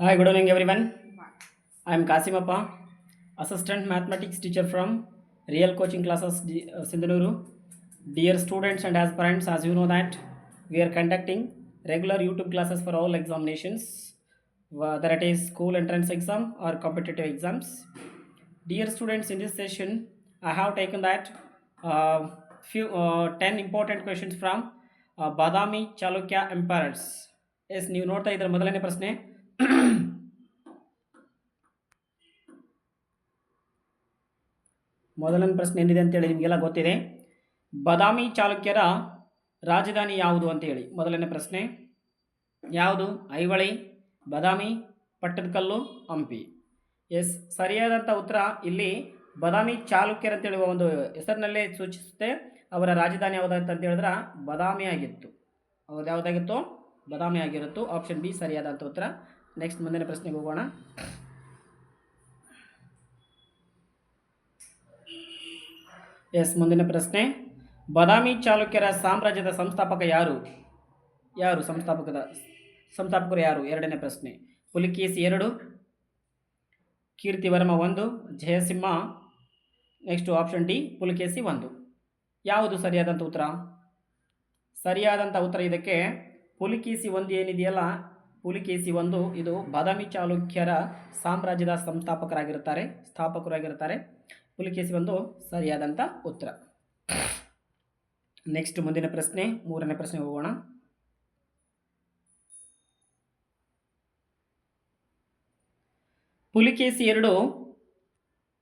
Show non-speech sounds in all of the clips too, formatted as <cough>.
Hi, good evening, everyone. I am Kasimappa, assistant mathematics teacher from Real Coaching Classes D- uh, Sindhanuru. Dear students and aspirants, as you know that we are conducting regular YouTube classes for all examinations, whether it is school entrance exam or competitive exams. Dear students, in this session, I have taken that uh, few uh, 10 important questions from uh, Badami Chalukya empires S ನೀವು ನೋಡ್ತಾ ಇದ್ರೆ ಮೊದಲನೇ ಪ್ರಶ್ನೆ <clears throat> ಮೊದಲನೇ ಪ್ರಶ್ನೆ ಏನಿದೆ ಅಂತೇಳಿ ನಿಮಗೆಲ್ಲ ಗೊತ್ತಿದೆ. ಬದಾಮಿ ಚಾಲುಕ್ಯರ ರಾಜಧಾನಿ ಯಾವುದು ಅಂತೇಳಿ ಮೊದಲನೇ ಪ್ರಶ್ನೆ, ಯಾವುದು? ಐವಳಿ, ಬದಾಮಿ, ಪಟ್ಟದಕಲ್ಲು, ಹಂಪಿ. ಎಸ್ ಸರಿಯಾದಂಥ ಉತ್ತರ ಇಲ್ಲಿ ಬದಾಮಿ ಚಾಲುಕ್ಯರು ಅಂತೇಳಿ ಒಂದು ಹೆಸರಿನಲ್ಲೇ ಸೂಚಿಸುತ್ತೆ. ಅವರ ರಾಜಧಾನಿ ಯಾವುದಾಗಿತ್ತು ಅಂತ ಹೇಳಿದ್ರೆ ಬಾದಾಮಿ ಆಗಿತ್ತು. ಅವ್ರದ್ದು ಯಾವುದಾಗಿತ್ತು? ಬದಾಮಿ ಆಗಿರುತ್ತೋ. ಆಪ್ಷನ್ ಬಿ ಸರಿಯಾದಂಥ ಉತ್ತರ. ನೆಕ್ಸ್ಟ್ ಮುಂದಿನ ಪ್ರಶ್ನೆಗೆ ಹೋಗೋಣ. ಎಸ್ ಮುಂದಿನ ಪ್ರಶ್ನೆ. ಬದಾಮಿ ಚಾಲುಕ್ಯರ ಸಾಮ್ರಾಜ್ಯದ ಸಂಸ್ಥಾಪಕ ಯಾರು? ಯಾರು ಸಂಸ್ಥಾಪಕದ, ಸಂಸ್ಥಾಪಕರು ಯಾರು? ಎರಡನೇ ಪ್ರಶ್ನೆ. ಪುಲಿಕೇಸಿ ಎರಡು, ಕೀರ್ತಿವರ್ಮ ಒಂದು, Jayasimha. Next option D Pulakeshi ಒಂದು. ಯಾವುದು ಸರಿಯಾದಂಥ ಉತ್ತರ? ಸರಿಯಾದಂಥ ಉತ್ತರ ಇದಕ್ಕೆ ಪುಲಿಕೇಸಿ ಒಂದು ಏನಿದೆಯಲ್ಲ ಪುಲಿಕೇಸಿ ಒಂದು, ಇದು ಬಾದಾಮಿ ಚಾಲುಕ್ಯರ ಸಾಮ್ರಾಜ್ಯದ ಸಂಸ್ಥಾಪಕರಾಗಿರುತ್ತಾರೆ, ಸ್ಥಾಪಕರಾಗಿರುತ್ತಾರೆ. ಪುಲಿಕೇಶಿ ಒಂದು ಸರಿಯಾದಂಥ ಉತ್ತರ. ನೆಕ್ಸ್ಟ್ ಮುಂದಿನ ಪ್ರಶ್ನೆ, ಮೂರನೇ ಪ್ರಶ್ನೆ ಹೋಗೋಣ. ಪುಲಿಕೇಸಿ ಎರಡು,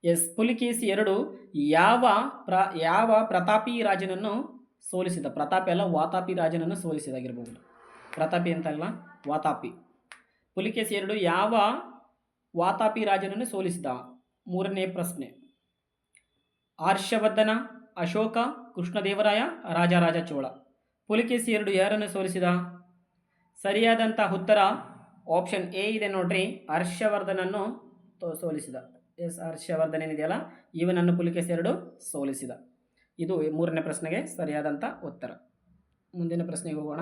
ಎಸ್, ಪುಲಿಕೇಸಿ ಎರಡು ಯಾವ ಪ್ರ, ಯಾವ ಪ್ರತಾಪಿ ರಾಜನನ್ನು ಸೋಲಿಸಿದ? ಪ್ರತಾಪಿ ಅಲ್ಲ, ವಾತಾಪಿ ರಾಜನನ್ನು ಸೋಲಿಸಿದಾಗಿರ್ಬೋದು ಪ್ರತಾಪಿ ಅಂತಲ್ಲ? ವಾತಾಪಿ. ಪುಲಿಕೇಶಿ ಎರಡು ಯಾವ ವಾತಾಪಿ ರಾಜನನ್ನು ಸೋಲಿಸಿದ? ಮೂರನೇ ಪ್ರಶ್ನೆ. ಹರ್ಷವರ್ಧನ ಅಶೋಕ, ಕೃಷ್ಣದೇವರಾಯ ರಾಜರಾಜ ಚೋಳ. ಪುಲಿಕೇಶಿ ಎರಡು ಯಾರನ್ನು ಸೋಲಿಸಿದ? ಸರಿಯಾದಂಥ ಉತ್ತರ ಆಪ್ಷನ್ ಎ ಇದೆ ನೋಡ್ರಿ. ಹರ್ಷವರ್ಧನನ್ನು ಸೋಲಿಸಿದ. ಎಸ್ ಹರ್ಷವರ್ಧನ್ ಏನಿದೆಯಲ್ಲ? ಇವನನ್ನು ಪುಲಿಕೇಶಿ ಎರಡು ಸೋಲಿಸಿದ. ಇದು ಮೂರನೇ ಪ್ರಶ್ನೆಗೆ ಸರಿಯಾದಂಥ ಉತ್ತರ. ಮುಂದಿನ ಪ್ರಶ್ನೆಗೆ ಹೋಗೋಣ.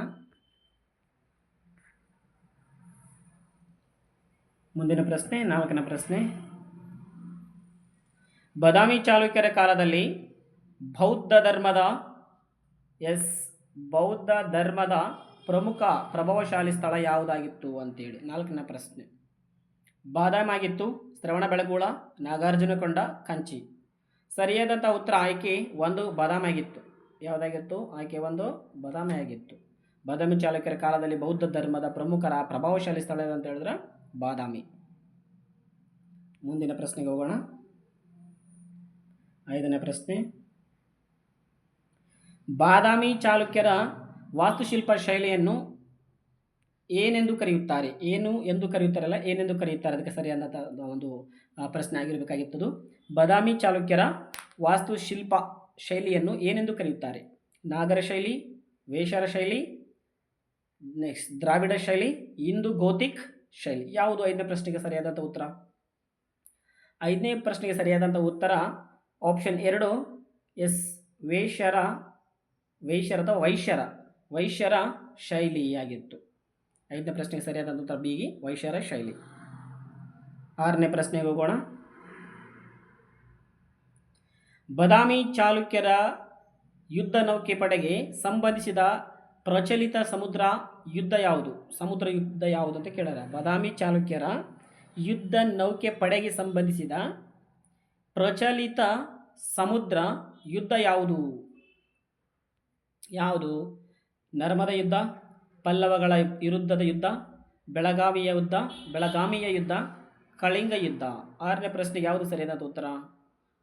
ಮುಂದಿನ ಪ್ರಶ್ನೆ, ನಾಲ್ಕನೇ ಪ್ರಶ್ನೆ. ಬದಾಮಿ ಚಾಲುಕ್ಯರ ಕಾಲದಲ್ಲಿ ಬೌದ್ಧ ಧರ್ಮದ ಎಸ್, ಬೌದ್ಧ ಧರ್ಮದ ಪ್ರಮುಖ ಪ್ರಭಾವಶಾಲಿ ಸ್ಥಳ ಯಾವುದಾಗಿತ್ತು ಅಂತೇಳಿ. ನಾಲ್ಕನೇ ಪ್ರಶ್ನೆ. ಬಾದಾಮಿ ಆಗಿತ್ತು ಶ್ರವಣ ಬೆಳಗುಳ, ನಾಗಾರ್ಜುನಕೊಂಡ, ಕಂಚಿ. ಸರಿಯಾದಂಥ ಉತ್ತರ ಆಯ್ಕೆ ಒಂದು, ಬಾದಾಮಿ ಆಗಿತ್ತು. ಯಾವುದಾಗಿತ್ತು? ಆಯ್ಕೆ ಒಂದು, ಬಾದಾಮಿ ಆಗಿತ್ತು. ಬದಾಮಿ ಚಾಲುಕ್ಯರ ಕಾಲದಲ್ಲಿ ಬೌದ್ಧ ಧರ್ಮದ ಪ್ರಮುಖರ ಪ್ರಭಾವಶಾಲಿ ಸ್ಥಳ ಅಂತ ಹೇಳಿದ್ರೆ ಬಾದಾಮಿ. ಮುಂದಿನ ಪ್ರಶ್ನೆಗೆ ಹೋಗೋಣ. ಐದನೇ ಪ್ರಶ್ನೆ. ಬಾದಾಮಿ ಚಾಲುಕ್ಯರ ವಾಸ್ತುಶಿಲ್ಪ ಶೈಲಿಯನ್ನು ಏನೆಂದು ಕರೆಯುತ್ತಾರೆ? ಏನು ಎಂದು ಕರೆಯುತ್ತಾರಲ್ಲ, ಏನೆಂದು ಕರೆಯುತ್ತಾರೆ? ಅದಕ್ಕೆ ಸರಿಯಾದ ಒಂದು ಪ್ರಶ್ನೆ ಆಗಿರಬೇಕಾಗಿತ್ತು ಬಾದಾಮಿ ಚಾಲುಕ್ಯರ ವಾಸ್ತುಶಿಲ್ಪ ಶೈಲಿಯನ್ನು ಏನೆಂದು ಕರೆಯುತ್ತಾರೆ? ನಾಗರ ಶೈಲಿ, ವೇಷರ ಶೈಲಿ, ನೆಕ್ಸ್ಟ್ ದ್ರಾವಿಡ ಶೈಲಿ ಇಂದು ಗೋತಿಕ್ ಶೈಲಿ. ಯಾವುದು ಐದನೇ ಪ್ರಶ್ನೆಗೆ ಸರಿಯಾದಂಥ ಉತ್ತರ? ಐದನೇ ಪ್ರಶ್ನೆಗೆ ಸರಿಯಾದಂಥ ಉತ್ತರ ಆಪ್ಷನ್ ಎರಡು, ಎಸ್, ವೇಷರ ವೇಷರ ಅಥವಾ ವೈಶ್ಯರ ವೈಶ್ಯರ ಶೈಲಿಯಾಗಿತ್ತು. ಐದನೇ ಪ್ರಶ್ನೆಗೆ ಸರಿಯಾದಂಥ ಉತ್ತರ ಬಿಗಿ ವೈಶ್ಯರ ಶೈಲಿ. ಆರನೇ ಪ್ರಶ್ನೆಗೆ ಹೋಗೋಣ. ಬದಾಮಿ ಚಾಲುಕ್ಯರ ಯುದ್ಧ ನೌಕೆ ಪಡೆಗೆ ಸಂಬಂಧಿಸಿದ ಪ್ರಚಲಿತ ಸಮುದ್ರ ಯುದ್ಧ ಯಾವುದು? ಸಮುದ್ರ ಯುದ್ಧ ಯಾವುದು ಅಂತ ಕೇಳಾರ ಬಾದಾಮಿ ಚಾಲುಕ್ಯರ ಯುದ್ಧ ನೌಕೆ ಪಡೆಗೆ ಸಂಬಂಧಿಸಿದ ಪ್ರಚಲಿತ ಸಮುದ್ರ ಯುದ್ಧ ಯಾವುದು? ಯಾವುದು? ನರ್ಮದ ಯುದ್ಧ, ಪಲ್ಲವಗಳ ವಿರುದ್ಧದ ಯುದ್ಧ, ಬೆಳಗಾವಿಯ ಯುದ್ಧ, ಬೆಳಗಾಮಿಯ ಯುದ್ಧ, ಕಳಿಂಗ ಯುದ್ಧ. ಆರನೇ ಪ್ರಶ್ನೆಗೆ ಯಾವುದು ಸರಿಯಾದಂಥ ಉತ್ತರ?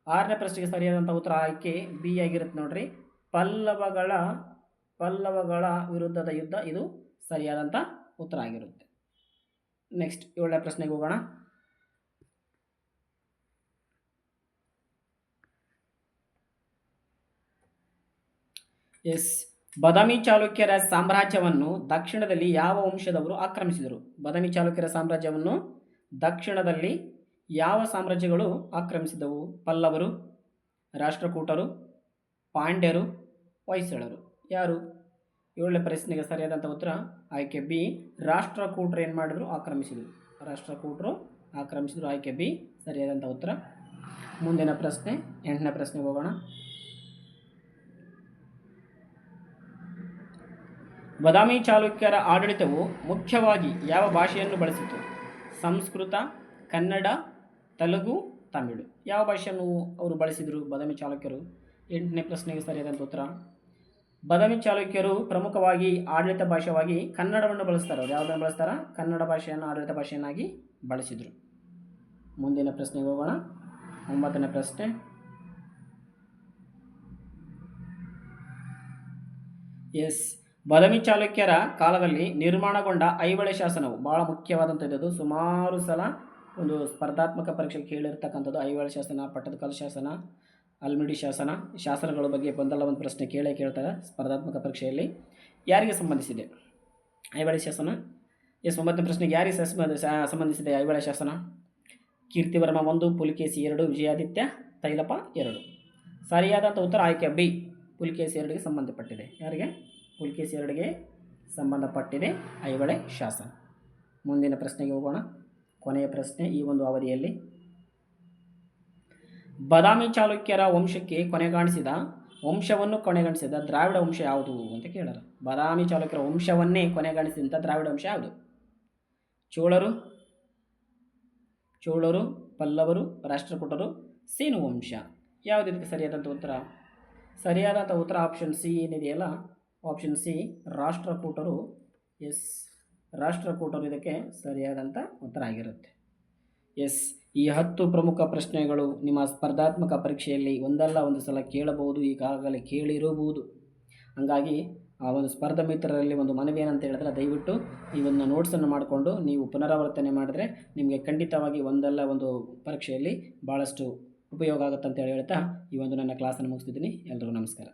ಆರನೇ ಪ್ರಶ್ನೆಗೆ ಸರಿಯಾದಂಥ ಉತ್ತರ ಆಯ್ಕೆ ಬಿ ಆಗಿರುತ್ತೆ ನೋಡ್ರಿ. ಪಲ್ಲವಗಳ ಪಲ್ಲವಗಳ ವಿರುದ್ಧದ ಯುದ್ಧ ಇದು ಸರಿಯಾದಂಥ ಉತ್ತರ ಆಗಿರುತ್ತೆ. ನೆಕ್ಸ್ಟ್ ಏಳನೇ ಪ್ರಶ್ನೆಗೆ ಹೋಗೋಣ. ಎಸ್ ಬದಾಮಿ ಚಾಲುಕ್ಯರ ಸಾಮ್ರಾಜ್ಯವನ್ನು ದಕ್ಷಿಣದಲ್ಲಿ ಯಾವ ವಂಶದವರು ಆಕ್ರಮಿಸಿದರು? ಬದಾಮಿ ಚಾಲುಕ್ಯರ ಸಾಮ್ರಾಜ್ಯವನ್ನು ದಕ್ಷಿಣದಲ್ಲಿ ಯಾವ ಸಾಮ್ರಾಜ್ಯಗಳು ಆಕ್ರಮಿಸಿದವು? ಪಲ್ಲವರು, ರಾಷ್ಟ್ರಕೂಟರು, ಪಾಂಡ್ಯರು, ಹೊಯ್ಸಳರು. ಯಾರು? ಏಳನೇ ಪ್ರಶ್ನೆಗೆ ಸರಿಯಾದಂಥ ಉತ್ತರ. ಆಯ್ಕೆ ಬಿ, ರಾಷ್ಟ್ರಕೂಟರು ಏನು ಮಾಡಿದ್ರು? ಆಕ್ರಮಿಸಿದರು. ರಾಷ್ಟ್ರಕೂಟರು ಆಕ್ರಮಿಸಿದರು. ಆಯ್ಕೆ ಬಿ ಸರಿಯಾದಂಥ ಉತ್ತರ. ಮುಂದಿನ ಪ್ರಶ್ನೆ, ಎಂಟನೇ ಪ್ರಶ್ನೆಗೆ ಹೋಗೋಣ. ಬದಾಮಿ ಚಾಲುಕ್ಯರ ಆಡಳಿತವು ಮುಖ್ಯವಾಗಿ ಯಾವ ಭಾಷೆಯನ್ನು ಬಳಸಿತು? ಸಂಸ್ಕೃತ, ಕನ್ನಡ, ತೆಲುಗು, ತಮಿಳು. ಯಾವ ಭಾಷೆಯನ್ನು ಅವರು ಬಳಸಿದರು ಬದಾಮಿ ಚಾಲುಕ್ಯರು? ಎಂಟನೇ ಪ್ರಶ್ನೆಗೆ ಸರಿಯಾದಂಥ ಉತ್ತರ. ಬದಾಮಿ ಚಾಲುಕ್ಯರು ಪ್ರಮುಖವಾಗಿ ಆಡಳಿತ ಭಾಷೆಯಾಗಿ ಕನ್ನಡವನ್ನು ಬಳಸ್ತಾರೆ. ಅವ್ರು ಯಾವುದನ್ನು ಬಳಸ್ತಾರ? ಕನ್ನಡ ಭಾಷೆಯನ್ನು ಆಡಳಿತ ಭಾಷೆಯನ್ನಾಗಿ ಬಳಸಿದರು. ಮುಂದಿನ ಪ್ರಶ್ನೆಗೆ ಹೋಗೋಣ. ಒಂಬತ್ತನೇ ಪ್ರಶ್ನೆ. ಎಸ್. ಬದಮಿ ಚಾಲುಕ್ಯರ ಕಾಲದಲ್ಲಿ ನಿರ್ಮಾಣಗೊಂಡ ಐಹೊಳೆ ಶಾಸನವು ಭಾಳ ಮುಖ್ಯವಾದಂಥದ್ದು. ಸುಮಾರು ಸಲ ಒಂದು ಸ್ಪರ್ಧಾತ್ಮಕ ಪರೀಕ್ಷೆಗೆ ಕೇಳಿರ್ತಕ್ಕಂಥದ್ದು. ಐಹೊಳೆ ಶಾಸನ ಪಟ್ಟದಕಲ್ ಶಾಸನ ಅಲ್ಮಿಡಿ ಶಾಸನ, ಶಾಸನಗಳ ಬಗ್ಗೆ ಒಂದಲ್ಲ ಒಂದು ಪ್ರಶ್ನೆ ಕೇಳೇ ಕೇಳ್ತಾರೆ ಸ್ಪರ್ಧಾತ್ಮಕ ಪರೀಕ್ಷೆಯಲ್ಲಿ. ಯಾರಿಗೆ ಸಂಬಂಧಿಸಿದೆ? ಐವಳೆ ಶಾಸನ? ಎಸ್, ಒಂಬತ್ತನೇ ಪ್ರಶ್ನೆಗೆ ಯಾರಿಗೆ ಸಂಬಂಧಿಸಿದೆ ಐವಳೆ ಶಾಸನ? ಕೀರ್ತಿವರ್ಮ ಒಂದು, ಪುಲಿಕೇಸಿ ಎರಡು, ವಿಜಯಾದಿತ್ಯ ತೈಲಪ ಎರಡು. ಸರಿಯಾದಂಥ ಉತ್ತರ ಆಯ್ಕೆ ಬಿ, ಪುಲಿಕೇಸಿ ಎರಡಿಗೆ ಸಂಬಂಧಪಟ್ಟಿದೆ. ಯಾರಿಗೆ? ಪುಲಿಕೇಸಿ ಎರಡಿಗೆ ಸಂಬಂಧಪಟ್ಟಿದೆ ಐವಳೆ ಶಾಸನ. ಮುಂದಿನ ಪ್ರಶ್ನೆಗೆ ಹೋಗೋಣ. ಕೊನೆಯ ಪ್ರಶ್ನೆ ಈ ಒಂದು ಅವಧಿಯಲ್ಲಿ. ಬದಾಮಿ ಚಾಲುಕ್ಯರ ವಂಶಕ್ಕೆ ಕೊನೆಗಾಣಿಸಿದ, ವಂಶವನ್ನು ಕೊನೆಗಾಣಿಸಿದ ದ್ರಾವಿಡ ವಂಶ ಯಾವುದು ಅಂತ ಕೇಳಾರ. ಬದಾಮಿ ಚಾಲುಕ್ಯರ ವಂಶವನ್ನೇ ಕೊನೆಗಾಣಿಸಿದಂಥ ದ್ರಾವಿಡ ವಂಶ ಯಾವುದು? ಚೋಳರು ಚೋಳರು, ಪಲ್ಲವರು, ರಾಷ್ಟ್ರಕೂಟರು, ಸೇನು ವಂಶ. ಯಾವುದು ಇದಕ್ಕೆ ಸರಿಯಾದಂಥ ಉತ್ತರ? ಸರಿಯಾದಂಥ ಉತ್ತರ ಆಪ್ಷನ್ ಸಿ ಏನಿದೆಯಲ್ಲ ಆಪ್ಷನ್ ಸಿ ರಾಷ್ಟ್ರಕೂಟರು ಎಸ್ ರಾಷ್ಟ್ರಕೂಟರು ಇದಕ್ಕೆ ಸರಿಯಾದಂಥ ಉತ್ತರ ಆಗಿರುತ್ತೆ. ಎಸ್, ಈ ಹತ್ತು ಪ್ರಮುಖ ಪ್ರಶ್ನೆಗಳು ನಿಮ್ಮ ಸ್ಪರ್ಧಾತ್ಮಕ ಪರೀಕ್ಷೆಯಲ್ಲಿ ಒಂದಲ್ಲ ಒಂದು ಸಲ ಕೇಳಬಹುದು, ಈಗಾಗಲೇ ಕೇಳಿರಬಹುದು. ಹಾಗಾಗಿ ಆ ಒಂದು ಸ್ಪರ್ಧ ಮಿತ್ರರಲ್ಲಿ ಒಂದು ಮನವಿ ಏನಂತ ಹೇಳಿದ್ರೆ ದಯವಿಟ್ಟು ಈ ಒಂದು ನೋಟ್ಸನ್ನು ಮಾಡಿಕೊಂಡು ನೀವು ಪುನರಾವರ್ತನೆ ಮಾಡಿದ್ರೆ ನಿಮಗೆ ಖಂಡಿತವಾಗಿ ಒಂದಲ್ಲ ಒಂದು ಪರೀಕ್ಷೆಯಲ್ಲಿ ಭಾಳಷ್ಟು ಉಪಯೋಗ ಆಗುತ್ತೆ ಅಂತ ಹೇಳ್ತಾ ಈ ಒಂದು ನನ್ನ ಕ್ಲಾಸನ್ನು ಮುಗಿಸ್ತಿದ್ದೀನಿ. ಎಲ್ಲರಿಗೂ ನಮಸ್ಕಾರ.